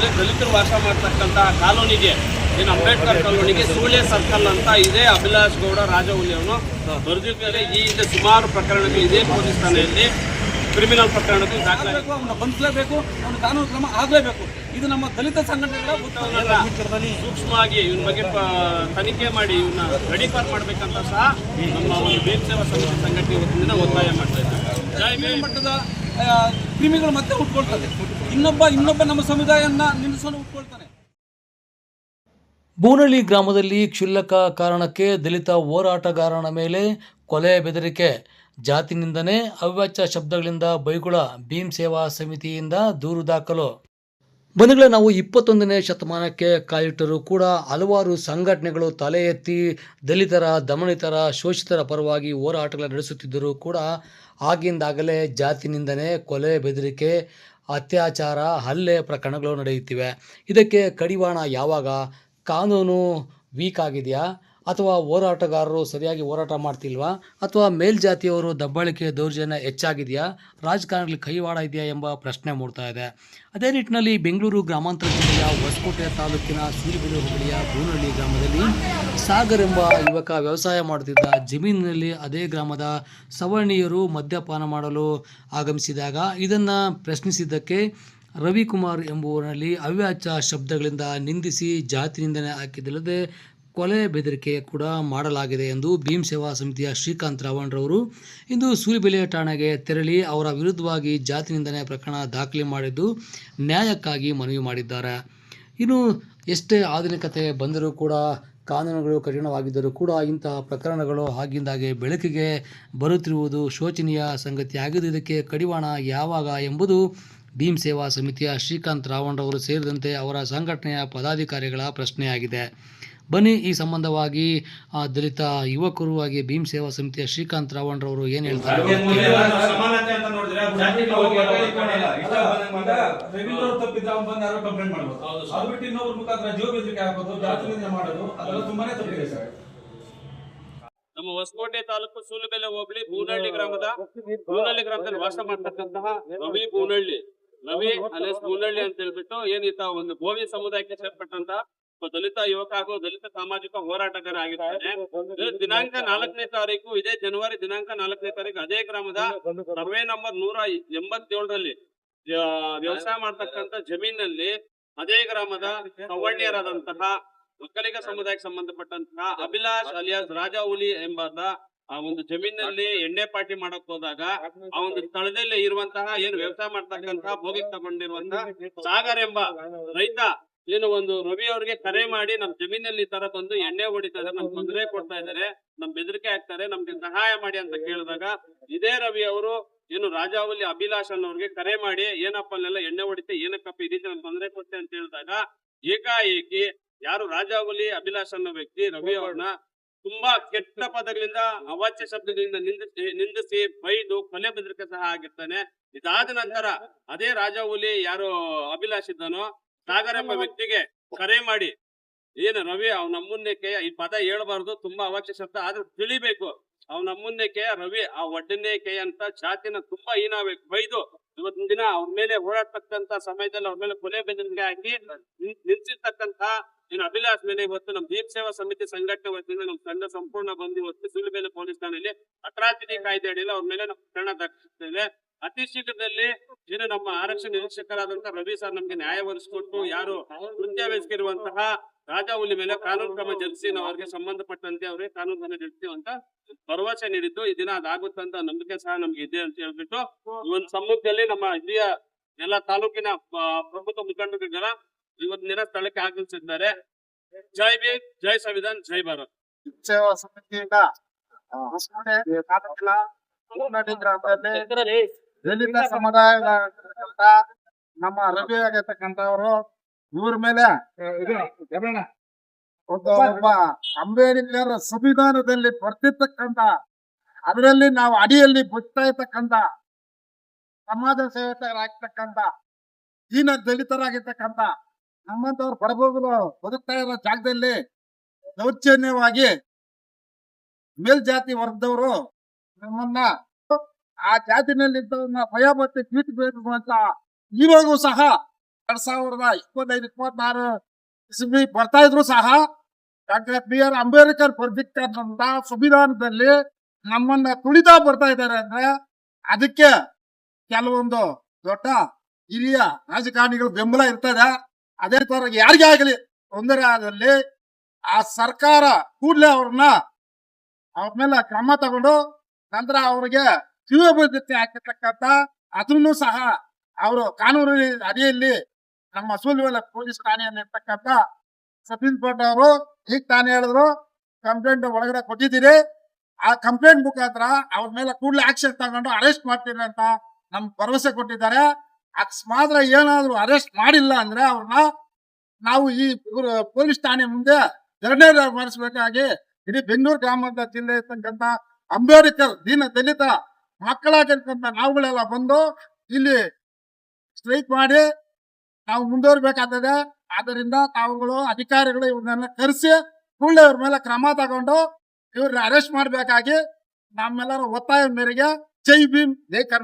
ಮೇಲೆ ದಲಿತರು ವಾಸ ಮಾಡ್ತಕ್ಕಂಥ ಕಾಲೋನಿಗೆ ಏನು ಅಂಬೇಡ್ಕರ್ ಕಾಲೋನಿಗೆ ಸೂಳೆ ಸರ್ಕಲ್ ಅಂತ ಇದೆ ಅಭಿಲಾಷ್ ಗೌಡ ರಾಜಹುಲಿ ಅವನು ಬರೆದಿದ್ದಾರೆ ಈ ಹಿಂದೆ ಸುಮಾರು ಪ್ರಕರಣಗಳು ಇದೇ ಪೊಲೀಸ್ ಠಾಣೆಯಲ್ಲಿ ಕ್ರಿಮಿನಲ್ ಪ್ರಕರಣಗಳು ದಾಖಲಾಗಬೇಕು ಅವನ ಅವನ್ನ ಬಂಧಿಸಲೇಬೇಕು ಅವನ ಕಾನೂನು ಕ್ರಮ ಆಗಲೇಬೇಕು. ಇದು ನಮ್ಮ ದಲಿತ ಸಂಘಟನೆಗಳ ಸೂಕ್ಷ್ಮವಾಗಿ ಇವನ ಬಗ್ಗೆ ತನಿಖೆ ಮಾಡಿ ಇವನ್ನ ಗಡೀಪಾರ್ ಮಾಡಬೇಕಂತ ಸಹ ನಮ್ಮ ಒಂದು ಭೀಮ್ ಸೇವಾ ಸಮಿತಿ ಸಂಘಟನೆ ವತಿಯಿಂದ ಒತ್ತಾಯ ಮಾಡ್ತಾ ಇದ್ದಾರೆ. ಮಟ್ಟದ ಕ್ರಿಮಿಗಳು ಮತ್ತೆ ಹುಟ್ಕೊಳ್ತದೆ. ಇನ್ನೊಬ್ಬ ಇನ್ನೊಬ್ಬ ನಮ್ಮ ಸಮುದಾಯ ನಿಲ್ಲಿಸಲು ಒಪ್ಪಿಕೊಳ್ತಾನೆ ಬೂನಳ್ಳಿ ಗ್ರಾಮದಲ್ಲಿ ಕ್ಷುಲ್ಲಕ ಕಾರಣಕ್ಕೆ ದಲಿತ ಹೋರಾಟಗಾರನ ಮೇಲೆ ಕೊಲೆ ಬೆದರಿಕೆ. ಜಾತಿ ನಿಂದನೆ ಅವ್ಯಾಚ್ಯ ಶಬ್ದಗಳಿಂದ ಬೈಗುಳ ಭೀಮ್ ಸೇವಾ ಸಮಿತಿಯಿಂದ ದೂರು ದಾಖಲು. ಬಂಧುಗಳೇ, ನಾವು ಇಪ್ಪತ್ತೊಂದನೇ ಶತಮಾನಕ್ಕೆ ಕಾಲಿಟ್ಟರೂ ಕೂಡ ಹಲವಾರು ಸಂಘಟನೆಗಳು ತಲೆ ಎತ್ತಿ ದಲಿತರ, ದಮನಿತರ, ಶೋಷಿತರ ಪರವಾಗಿ ಹೋರಾಟಗಳನ್ನು ನಡೆಸುತ್ತಿದ್ದರೂ ಕೂಡ ಆಗಿಂದಾಗಲೇ ಜಾತಿ ನಿಂದನೆ ಕೊಲೆ, ಬೆದರಿಕೆ, ಅತ್ಯಾಚಾರ, ಹಲ್ಲೆ ಪ್ರಕರಣಗಳು ನಡೆಯುತ್ತಿವೆ. ಇದಕ್ಕೆ ಕಡಿವಾಣ ಯಾವಾಗ? ಕಾನೂನು ವೀಕ್ ಆಗಿದೆಯಾ? ಅಥವಾ ಹೋರಾಟಗಾರರು ಸರಿಯಾಗಿ ಹೋರಾಟ ಮಾಡ್ತಿಲ್ವಾ? ಅಥವಾ ಮೇಲ್ಜಾತಿಯವರು ದಬ್ಬಾಳಿಕೆ ದೌರ್ಜನ್ಯ ಹೆಚ್ಚಾಗಿದೆಯಾ? ರಾಜಕಾರಣದಲ್ಲಿ ಕೈವಾಡ ಇದೆಯಾ ಎಂಬ ಪ್ರಶ್ನೆ ಮೂಡ್ತಾ ಇದೆ. ಅದೇ ನಿಟ್ಟಿನಲ್ಲಿ ಬೆಂಗಳೂರು ಗ್ರಾಮಾಂತರ ಜಿಲ್ಲೆಯ ಹೊಸಕೋಟೆ ತಾಲೂಕಿನ ಸೂರಿಬೆಲೆ ಹೋಬಳಿಯ ಬೂನಹಳ್ಳಿ ಗ್ರಾಮದಲ್ಲಿ ಸಾಗರ್ ಎಂಬ ಯುವಕ ವ್ಯವಸಾಯ ಮಾಡುತ್ತಿದ್ದ. ಜಮೀನಿನಲ್ಲಿ ಅದೇ ಗ್ರಾಮದ ಸವರ್ಣೀಯರು ಮದ್ಯಪಾನ ಮಾಡಲು ಆಗಮಿಸಿದಾಗ ಇದನ್ನು ಪ್ರಶ್ನಿಸಿದ್ದಕ್ಕೆ ರವಿಕುಮಾರ್ ಎಂಬುವರಲ್ಲಿ ಅವ್ಯಾಚ ಶಬ್ದಗಳಿಂದ ನಿಂದಿಸಿ ಜಾತಿ ನಿಂದನೆ ಹಾಕಿದ್ದಲ್ಲದೆ ಕೊಲೆ ಬೆದರಿಕೆ ಕೂಡ ಮಾಡಲಾಗಿದೆ ಎಂದು ಭೀಮ್ ಸೇವಾ ಸಮಿತಿಯ ಶ್ರೀಕಾಂತ್ ರಾವಣ್ರವರು ಇಂದು ಸೂಲಿಬೆಲೆ ಠಾಣೆಗೆ ತೆರಳಿ ಅವರ ವಿರುದ್ಧವಾಗಿ ಜಾತಿ ನಿಂದನೆ ಪ್ರಕರಣ ದಾಖಲೆ ಮಾಡಿದ್ದು ನ್ಯಾಯಕ್ಕಾಗಿ ಮನವಿ ಮಾಡಿದ್ದಾರೆ. ಇನ್ನು ಎಷ್ಟೇ ಆಧುನಿಕತೆ ಬಂದರೂ ಕೂಡ ಕಾನೂನುಗಳು ಕಠಿಣವಾಗಿದ್ದರೂ ಕೂಡ ಇಂತಹ ಪ್ರಕರಣಗಳು ಆಗಿಂದಾಗೆ ಬೆಳಕಿಗೆ ಬರುತ್ತಿರುವುದು ಶೋಚನೀಯ ಸಂಗತಿಯಾಗಿದ್ದು ಇದಕ್ಕೆ ಕಡಿವಾಣ ಯಾವಾಗ ಎಂಬುದು ಭೀಮ್ ಸೇವಾ ಸಮಿತಿಯ ಶ್ರೀಕಾಂತ್ ರಾವಣ್ರವರು ಸೇರಿದಂತೆ ಅವರ ಸಂಘಟನೆಯ ಪದಾಧಿಕಾರಿಗಳ ಪ್ರಶ್ನೆಯಾಗಿದೆ. ಬನ್ನಿ ಈ ಸಂಬಂಧವಾಗಿ ಆ ದಲಿತ ಯುವಕರು ಹಾಗೆ ಭೀಮ್ ಸೇವಾ ಸಮಿತಿಯ ಶ್ರೀಕಾಂತ್ ರಾವಣ್ರವರು ಏನು ಹೇಳ್ತಾರೆ? ನಮ್ಮ ಹೊಸಕೋಟೆ ತಾಲೂಕು ಸೂಲುಬೆಲೆ ಹೋಬಳಿ ಬೂನಹಳ್ಳಿ ಗ್ರಾಮದ ಬೂನಹಳ್ಳಿ ಗ್ರಾಮದಲ್ಲಿ ವಾಸ ಮಾಡ್ತಕ್ಕಂತಹ ರವಿ ಬೂನಹಳ್ಳಿ ರವಿ ಅಲೆಸ್ ಬೂನಹಳ್ಳಿ ಅಂತ ಹೇಳ್ಬಿಟ್ಟು ಏನಿತ್ತ ಒಂದು ಗೋವಿ ಸಮುದಾಯಕ್ಕೆ ಸೇರ್ಪಟ್ಟಂತ ದಲಿತ ಯುವಕ ಹಾಗೂ ದಲಿತ ಸಾಮಾಜಿಕ ಹೋರಾಟಗಾರ ಆಗಿದ್ದಾರೆ ದಿನಾಂಕ ನಾಲ್ಕನೇ ತಾರೀಕು ಇದೇ ಜನವರಿ ದಿನಾಂಕ ನಾಲ್ಕನೇ ತಾರೀಕು ಅದೇ ಗ್ರಾಮದ ಸರ್ವೆ ನಂಬರ್ ನೂರ ಎಂಬತ್ತೇಳರಲ್ಲಿ ವ್ಯವಸಾಯ ಮಾಡ್ತಕ್ಕಂತ ಜಮೀನಲ್ಲಿ ಅದೇ ಗ್ರಾಮದ ಸವರ್ಣೀಯರಾದಂತಹ ಒಕ್ಕಲಿಗ ಸಮುದಾಯಕ್ಕೆ ಸಂಬಂಧಪಟ್ಟಂತಹ ಅಭಿಲಾಷ್ ಅಲಿಯಾಸ್ ರಾಜಾ ಹುಲಿ ಎಂಬ ಆ ಒಂದು ಜಮೀನಲ್ಲಿ ಎಣ್ಣೆ ಪಾಟಿ ಮಾಡಕ್ ಹೋದಾಗ ಆ ಒಂದು ಸ್ಥಳದಲ್ಲಿ ಇರುವಂತಹ ಏನು ವ್ಯವಸಾಯ ಮಾಡ್ತಕ್ಕಂತಹ ಭೋಗಿ ತಗೊಂಡಿರುವಂತಹ ಸಾಗರ್ ಎಂಬ ರೈತ ಏನು ಒಂದು ರವಿ ಅವ್ರಿಗೆ ಕರೆ ಮಾಡಿ ನಮ್ ಜಮೀನಲ್ಲಿ ತರ ಬಂದು ಎಣ್ಣೆ ಹೊಡಿತಾ ಇದಾರೆ ನಮ್ಗೆ ತೊಂದರೆ ಕೊಡ್ತಾ ಇದಾರೆ ನಮ್ ಬೆದರಿಕೆ ಹಾಕ್ತಾರೆ, ನಮ್ಗೆ ಸಹಾಯ ಮಾಡಿ ಅಂತ ಕೇಳಿದಾಗ ಇದೇ ರವಿ ಅವರು ಏನು ರಾಜಾವಲಿ ಅಭಿಲಾಷ್ ಅನ್ನೋರ್ಗೆ ಕರೆ ಮಾಡಿ, ಏನಪ್ಪ ಅಲ್ಲೆಲ್ಲ ಎಣ್ಣೆ ಹೊಡಿತೆ, ಏನಕ್ಕಪ್ಪ ಈ ರೀತಿ ನಮ್ಗೆ ತೊಂದರೆ ಕೊಡ್ತೆ ಅಂತ ಹೇಳಿದಾಗ ಏಕಾಏಕಿ ಯಾರು ರಾಜಾವಲಿ ಅಭಿಲಾಷ್ ಅನ್ನೋ ವ್ಯಕ್ತಿ ರವಿ ಅವ್ರನ್ನ ತುಂಬಾ ಕೆಟ್ಟ ಪದಗಳಿಂದ, ಅವಾಚ್ಯ ಶಬ್ದಗಳಿಂದ ನಿಂದಿಸಿ ನಿಂದಿಸಿ ಬೈದು ಕೊಲೆ ಬೆದರಿಕೆ ಸಹ ಆಗಿರ್ತಾನೆ. ಇದಾದ ನಂತರ ಅದೇ ರಾಜಾವಲಿ ಯಾರು ಅಭಿಲಾಷ್ ಇದ್ದಾನೋ ಎಂಬ ವ್ಯಕ್ತಿಗೆ ಕರೆ ಮಾಡಿ ಏನು ರವಿ ಅವ್ನ ನಮ್ಮುನ್ನಕ್ಕೆ ಈ ಪದ ಹೇಳ್ಬಾರ್ದು ತುಂಬಾ ಅವಾಚ್ಯ ಶಬ್ದ ಆದ್ರೆ ತಿಳಿಬೇಕು. ಅವ್ನ ಕೆ ರವಿ, ಆ ಒಡ್ಡನೇಕೆ ಅಂತ ಜಾತಿನ ತುಂಬಾ ಹೀನಾಬೇಕು ಬೈದು ಇವತ್ತಿನ ದಿನ ಅವ್ರ ಮೇಲೆ ಓಡಾಡ್ತಕ್ಕಂತ ಸಮಯದಲ್ಲಿ ಅವ್ರ ಮೇಲೆ ಕೊಲೆ ಬೆದರಿಕೆ ಹಾಕಿ ನಿಲ್ಸಿರ್ತಕ್ಕಂತ ಏನು ಅಭಿಲಾಷ್ ಮೇಲೆ ಇವತ್ತು ನಮ್ಮ ದೀಪ್ ಸೇವಾ ಸಮಿತಿ ಸಂಘಟನೆ ವತಿಯಿಂದ ನಮ್ಮ ತಂಡ ಸಂಪೂರ್ಣ ಬಂದು ಇವತ್ತು ಸುಲಿಬೇಲೆ ಪೊಲೀಸ್ ಠಾಣೆಯಲ್ಲಿ ಅತ್ರಾತಿಥಿ ಕಾಯ್ದೆ ಅಡಿಯಲ್ಲಿ ಅವ್ರ ಮೇಲೆ ನಾವು ಪ್ರಕರಣ ದಾಖಲಿಸ್ತೇವೆ ಅತಿ ಶೀಘ್ರದಲ್ಲಿ ಏನು ನಮ್ಮ ಆರಕ್ಷಣ ನಿರೀಕ್ಷಕರಾದಂತಹ ರವಿ ಸರ್ ನಮ್ಗೆ ನ್ಯಾಯ ಒದಗಿಸಿಕೊಟ್ಟು ಯಾರು ಕೃತ್ಯವೆಸಗಿರುವಂತಹ ರಾಜಾಹುಲಿ ಮೇಲೆ ಕಾನೂನು ಕ್ರಮ ಜರುಗಿಸಿ ನಾವು ಅವ್ರಿಗೆ ಸಂಬಂಧಪಟ್ಟಂತೆ ಅವ್ರಿಗೆ ಕಾನೂನು ಕ್ರಮ ಜರುಗಿಸ್ತೀವಿ ಅಂತ ಭರವಸೆ ನೀಡಿದ್ದು. ಈ ದಿನ ಅದಾಗುತ್ತಂತ ನಂಬಿಕೆ ಸಹ ನಮ್ಗೆ ಇದೆ ಅಂತ ಹೇಳ್ಬಿಟ್ಟು ಈ ಒಂದು ಸಮ್ಮುಖದಲ್ಲಿ ನಮ್ಮ ಹಿರಿಯ ಎಲ್ಲ ತಾಲೂಕಿನ ಪ್ರಮುಖ ಮುಖಂಡರುಗಳ ಇವತ್ತು ದಿನ ಸ್ಥಳಕ್ಕೆ ಆಗಮಿಸಿದ್ದಾರೆ. ಜೈ ಬಿ ಜೈ ಸಂವಿಧಾನ್ ಜೈ ಭಾರತ್. ಸಮಿತಿಯಿಂದ ತಾಲೂಕಿನ ದಲಿತ ಸಮುದಾಯದ ನಮ್ಮ ರವಿ ಆಗಿರ್ತಕ್ಕಂಥವ್ರು ಇವ್ರ ಮೇಲೆ ಒಬ್ಬ ಅಂಬೇಡ್ಕರ್ ಸಂವಿಧಾನದಲ್ಲಿ ಬರ್ತಿರ್ತಕ್ಕಂತ ಅದರಲ್ಲಿ ನಾವು ಅಡಿಯಲ್ಲಿ ಬಿಡ್ತಾ ಇರ್ತಕ್ಕಂತ ಸಮಾಜ ಸೇವಕರಾಗ್ತಕ್ಕಂತ ದೀನ ದಲಿತರಾಗಿರ್ತಕ್ಕಂತ ನಮ್ಮಂತವ್ರು ಬಡಬಗಲು ಬದುಕ್ತಾ ಇರೋ ಜಾಗದಲ್ಲಿ ದೌರ್ಜನ್ಯವಾಗಿ ಮೇಲ್ಜಾತಿ ವರ್ಗದವರು ನಮ್ಮನ್ನ ಆ ಜಾತಿನಲ್ಲಿದ್ದವನ್ನ ಭಯ ಮತ್ತು ಕೀಟಬೇಕು ಅಂತ ಇವಾಗೂ ಸಹ ಎರಡ್ ಸಾವಿರದ ಇಪ್ಪತ್ತೈದು, ಇಪ್ಪತ್ತಾರು ಇಸ್ವಿ ಬರ್ತಾ ಇದ್ರು ಸಹ. ಡಾಕ್ಟರ್ ಬಿ ಆರ್ ಅಂಬೇಡ್ಕರ್ ಬರ್ದಿರ್ತಕ್ಕಂಥ ಸಂವಿಧಾನದಲ್ಲಿ ನಮ್ಮನ್ನ ತುಳಿತಾ ಬರ್ತಾ ಇದ್ದಾರೆ ಅಂದ್ರೆ ಅದಕ್ಕೆ ಕೆಲವೊಂದು ದೊಡ್ಡ ಹಿರಿಯ ರಾಜಕಾರಣಿಗಳು ಬೆಂಬಲ ಇರ್ತದೆ. ಅದೇ ತರ ಯಾರಿಗೇ ಆಗಲಿ ತೊಂದರೆ ಆದಲ್ಲಿ ಆ ಸರ್ಕಾರ ಕೂಡಲೇ ಅವ್ರನ್ನ ಅವ್ರ ಮೇಲೆ ಕ್ರಮ ತಗೊಂಡು ನಂತರ ಅವ್ರಿಗೆ ಜೀವಭದ್ರತೆ ಹಾಕಿರ್ತಕ್ಕಂಥ ಅದನ್ನು ಸಹ ಅವರು ಕಾನೂನು ಅಡಿಯಲ್ಲಿ ನಮ್ಮ ಸೂಲ್ವೆಲ ಪೊಲೀಸ್ ಠಾಣೆಯಲ್ಲಿ ಇರ್ತಕ್ಕಂಥ ಸಬ್ ಇನ್ಸ್ಪೆಕ್ಟರ್ ಅವರು ಈಗ ತಾನೇ ಹೇಳಿದ್ರು, ಕಂಪ್ಲೇಂಟ್ ಒಳಗಡೆ ಕೊಟ್ಟಿದ್ದೀರಿ. ಆ ಕಂಪ್ಲೇಂಟ್ ಮುಖಾಂತರ ಅವ್ರ ಮೇಲೆ ಕೂಡಲೇ ಆಕ್ಷನ್ ತಗೊಂಡು ಅರೆಸ್ಟ್ ಮಾಡ್ತೀನಿ ಅಂತ ನಮ್ ಭರವಸೆ ಕೊಟ್ಟಿದ್ದಾರೆ. ಅಕಸ್ಮಾತ್ ಏನಾದ್ರು ಅರೆಸ್ಟ್ ಮಾಡಿಲ್ಲ ಅಂದ್ರೆ ಅವ್ರನ್ನ ನಾವು ಈ ಪೊಲೀಸ್ ಠಾಣೆ ಮುಂದೆ ಎರಡನೇ ಮಾಡಿಸ್ಬೇಕಾಗಿ ಇಡೀ ಬೆಂಗಳೂರು ಗ್ರಾಮಾಂತರ ಜಿಲ್ಲೆ ಇರ್ತಕ್ಕಂಥ ಅಂಬೇಡ್ಕರ್, ದೀನ ದಲಿತ, ಮಕ್ಕಳಾಗಿರ್ತಕ್ಕಂಥ ನಾವುಗಳೆಲ್ಲ ಬಂದು ಇಲ್ಲಿ ಸ್ಟ್ರೈಕ್ ಮಾಡಿ ನಾವು ಮುಂದುವರಿಬೇಕಾಗ್ತದೆ. ಆದ್ದರಿಂದ ತಾವುಗಳು ಅಧಿಕಾರಿಗಳು ಇವ್ರನ್ನೆಲ್ಲ ಕರೆಸಿ ಕೂಡಲೇ ಇವ್ರ ಮೇಲೆ ಕ್ರಮ ತಗೊಂಡು ಇವ್ರನ್ನ ಅರೆಸ್ಟ್ ಮಾಡಬೇಕಾಗಿ ನಮ್ಮೆಲ್ಲರ ಒತ್ತಾಯ ಮೇರೆಗೆ ಜೈ ಭೀಮ್. ಜೈ ಕರ್ನಾಟಕ